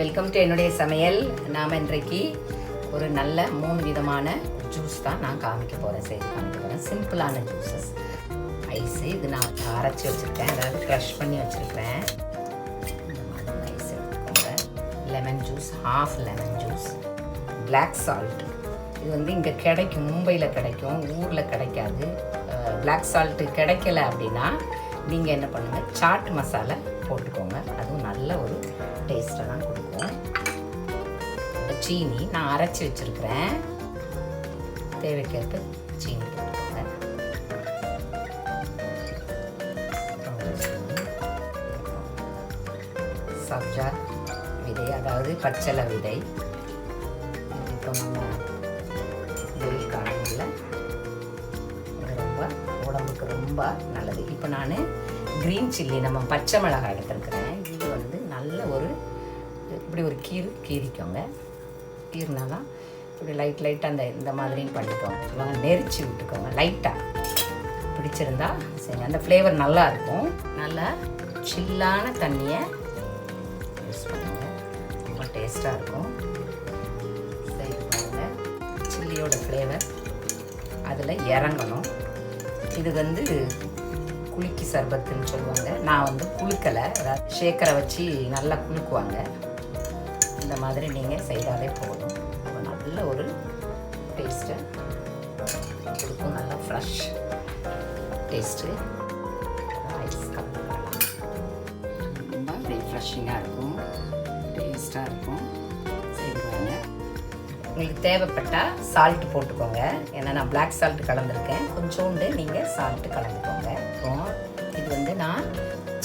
Welcome to என்னுடைய சமையல். நாம் இன்றைக்கு ஒரு நல்ல மூணு விதமான ஜூஸ் தான் நான் காமிக்க போகிறேன் செய்து காமிக்க போகிறேன் சிம்பிளான ஜூஸஸ் ஐஸு இது நான் அரைச்சி வச்சுருக்கேன். அதாவது க்ரஷ் பண்ணி வச்சுருக்கேன். இந்த மாதிரி ஐஸ் எடுத்துக்கோங்க. Lemon juice half lemon juice black salt இது வந்து இங்கே கிடைக்கும் மும்பையில் கிடைக்கும் ஊரில் கிடைக்காது. பிளாக் சால்ட்டு கிடைக்கல அப்படின்னா நீங்கள் என்ன பண்ணுங்கள் சாட் மசாலா போட்டுக்கோங்க. அதுவும் நல்ல ஒரு டேஸ்ட்டை தான் கொடுக்கும். சீனி நான் அரைச்சி வச்சுருக்கிறேன். தேவைக்கேற்ப சீனி சப்ஜா விதை அதாவது பச்சளை விதை. இப்போ நம்ம வெயில் காலங்களில் ரொம்ப உடம்புக்கு ரொம்ப நல்லது. இப்போ நான் க்ரீன் சில்லி நம்ம பச்சை மிளகாய் எடுத்துருக்கிறேன். ஒரு இப்படி ஒரு கீறு கீறிக்கோங்க. கீறினா தான் இப்படி லைட் லைட்டாக அந்த இந்த மாதிரியும் பண்ணிக்கோங்க. சொல்லுவாங்க நெரிச்சு விட்டுக்கோங்க லைட்டாக பிடிச்சிருந்தா சரி அந்த ஃப்ளேவர் நல்லா இருக்கும். நல்லா சில்லான தண்ணியை யூஸ் பண்ணுங்க. ரொம்ப டேஸ்ட்டாக இருக்கும். சரி பாருங்க. சில்லியோட ஃப்ளேவர் அதில் இறங்கணும். இது வந்து குலுக்கி சர்பத்துன்னு சொல்லுவாங்க. நான் வந்து குலுக்கலை. அதாவது ஷேக்கரை வச்சு நல்லா குலுக்குவாங்க. இந்த மாதிரி நீங்கள் செய்தாலே போதும். நல்ல ஒரு டேஸ்ட்டை கொடுக்கும். நல்லா ஃப்ரெஷ் டேஸ்ட்டு ஐஸ் ரொம்ப ரிஃப்ரெஷிங்காக இருக்கும். டேஸ்ட்டாக இருக்கும். செய்வாங்க. உங்களுக்கு தேவைப்பட்டால் சால்ட் போட்டுக்கோங்க. ஏன்னா நான் பிளாக் சால்ட் கலந்துருக்கேன். கொஞ்சோண்டு நீங்கள் சால்ட்டு கலந்துக்கோங்க. அப்புறம் இது வந்து நான்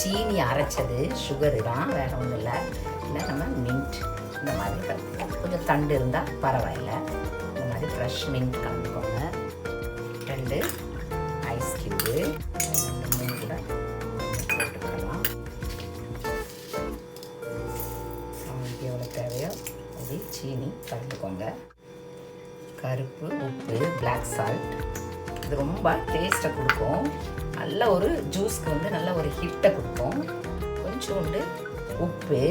சீனி அரைச்சது. சுகரு தான் வேற ஒன்றும் இல்லை. இல்லை நம்ம மின்ட் இந்த மாதிரி கலந்துக்கலாம். கொஞ்சம் தண்டு இருந்தால் பரவாயில்ல. இந்த மாதிரி ஃப்ரெஷ் மின்ட் கலந்துக்கோங்க. ரெண்டு ஐஸ் கியூபு கருப்பு உப்பு பிளாக் சால்ட் இது ரொம்ப டேஸ்ட்டை கொடுக்கும். நல்ல ஒரு ஜூஸ்க்கு வந்து நல்ல ஒரு ஹிட்டை கொடுக்கும். கொஞ்சோண்டு உப்பு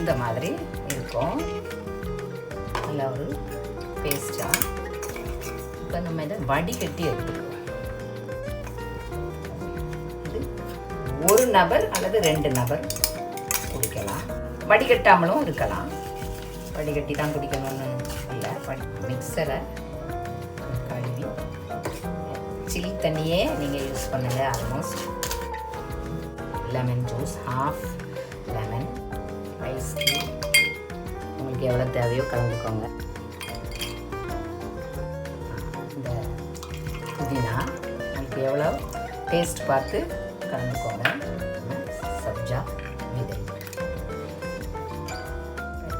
இந்த மாதிரி இருக்கும். நல்ல ஒரு பேஸ்ட்டாக இப்போ நம்ம இதை வடிகட்டி எடுத்துக்குவோம் இது ஒரு நபர் அல்லது ரெண்டு நபர் குடிக்கலாம். வடிகட்டாமலும் இருக்கலாம். வடிகட்டி தான் குடிக்கணும்னு மிக்சரை கழுவி சில்லி தண்ணியே நீங்கள் யூஸ் பண்ணுங்க almost lemon juice half lemon ice உங்களுக்கு எவ்வளோ தேவையோ கலந்துக்கோங்க. இந்த புதினா உங்களுக்கு எவ்வளோ டேஸ்ட் பார்த்து கலந்துக்கோங்க. சப்ஜா விதை.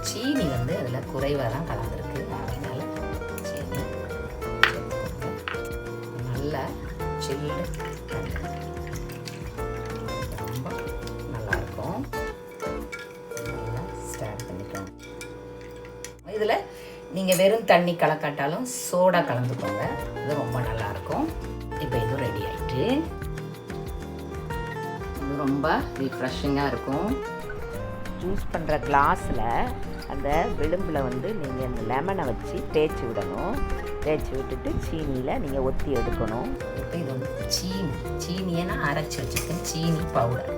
சீனி வந்து அதில் குறைவாக தான் கலந்துருக்கு. சில்லு ரொம்ப நல்லாயிருக்கும். நல்லா ஸ்டார்ட் பண்ணிக்கோங்க. இதில் நீங்கள் வெறும் தண்ணி கலக்காட்டாலும் சோடா கலந்துக்கோங்க. இது ரொம்ப நல்லாயிருக்கும். இப்போ இது ரெடி ஆகிட்டு இது ரொம்ப ரிஃப்ரெஷிங்காக இருக்கும். ஜூஸ் பண்ணுற கிளாஸில் அந்த விளிம்பில் வந்து நீங்கள் இந்த லெமனை வச்சு தேய்ச்சி விடணும். தேய்ச்சி விட்டுட்டு சீனியில் நீங்கள் ஒத்தி எடுக்கணும். இப்போ இது வந்து சீனி. சீனியை நான் அரைச்சி வச்சுருக்கேன். சீனி பவுடர்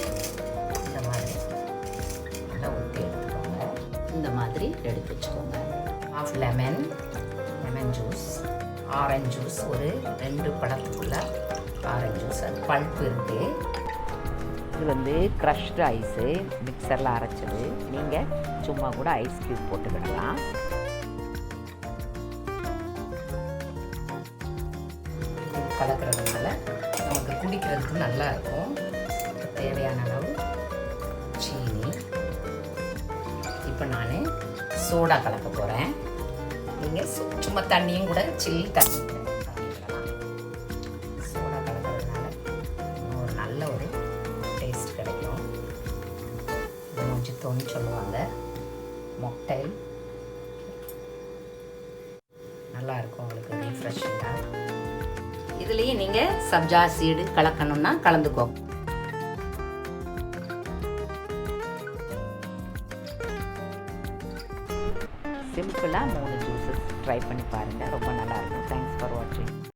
இந்த மாதிரி. நல்லா ஒத்தி எடுத்துக்கோங்க. இந்த மாதிரி எடுத்து வச்சுக்கோங்க. Half lemon lemon juice orange juice ஒரு ரெண்டு பழத்துக்குள்ள ஆரஞ்சு ஜூஸ் அது பல்ப்பு இருக்குது இது வந்து க்ரஷ்டு ஐஸு மிக்சரில் அரைச்சது. நீங்கள் சும்மா கூட ஐஸ் க்யூப் போட்டுக்கிடலாம் கலக்கிறதுனால நமக்கு குடிக்கிறதுக்கு நல்லா இருக்கும். தேவையான அளவு சீனி. இப்போ நான் சோடா கலக்க போகிறேன் நீங்கள் சும்மா தண்ணியும் கூட சில்லி தண்ணி நல்லா இருக்கும் உங்களுக்கு ரீஃப்ரெஷிங்காக இதுலேயும் நீங்கள் சப்ஜா சீடு கலக்கணும்னா கலந்துக்கோ. சிம்பிளாக மூணு ஜூஸஸ் ட்ரை பண்ணி பாருங்கள் ரொம்ப நல்லாயிருக்கும். தேங்க்ஸ் ஃபார் வாட்சிங்